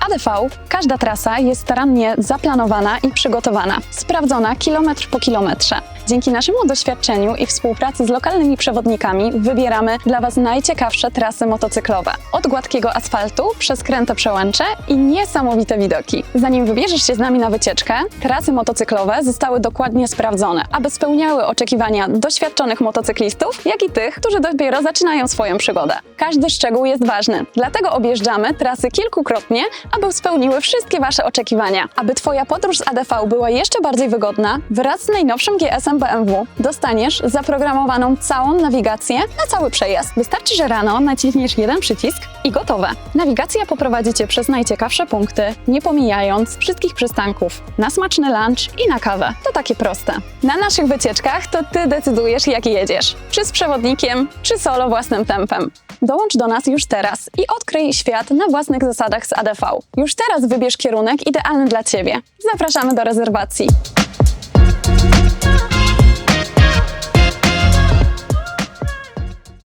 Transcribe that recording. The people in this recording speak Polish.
ADV każda trasa jest starannie zaplanowana i przygotowana, sprawdzona kilometr po kilometrze. Dzięki naszemu doświadczeniu i współpracy z lokalnymi przewodnikami wybieramy dla Was najciekawsze trasy motocyklowe. Od gładkiego asfaltu przez kręte przełęcze i niesamowite widoki. Zanim wybierzesz się z nami na wycieczkę, trasy motocyklowe zostały dokładnie sprawdzone, aby spełniały oczekiwania doświadczonych motocyklistów, jak i tych, którzy dopiero zaczynają swoją przygodę. Każdy szczegół jest ważny, dlatego objeżdżamy trasy kilkukrotnie, aby spełniły wszystkie Wasze oczekiwania. Aby Twoja podróż z ADV była jeszcze bardziej wygodna, wraz z najnowszym GS-em BMW dostaniesz zaprogramowaną całą nawigację na cały przejazd. Wystarczy, że rano naciśniesz jeden przycisk i gotowe. Nawigacja poprowadzi Cię przez najciekawsze punkty, nie pomijając wszystkich przystanków, na smaczny lunch i na kawę. To takie proste. Na naszych wycieczkach to Ty decydujesz, jak jedziesz. Czy z przewodnikiem, czy solo własnym tempem. Dołącz do nas już teraz i odkryj świat na własnych zasadach z ADV. Już teraz wybierz kierunek idealny dla Ciebie. Zapraszamy do rezerwacji.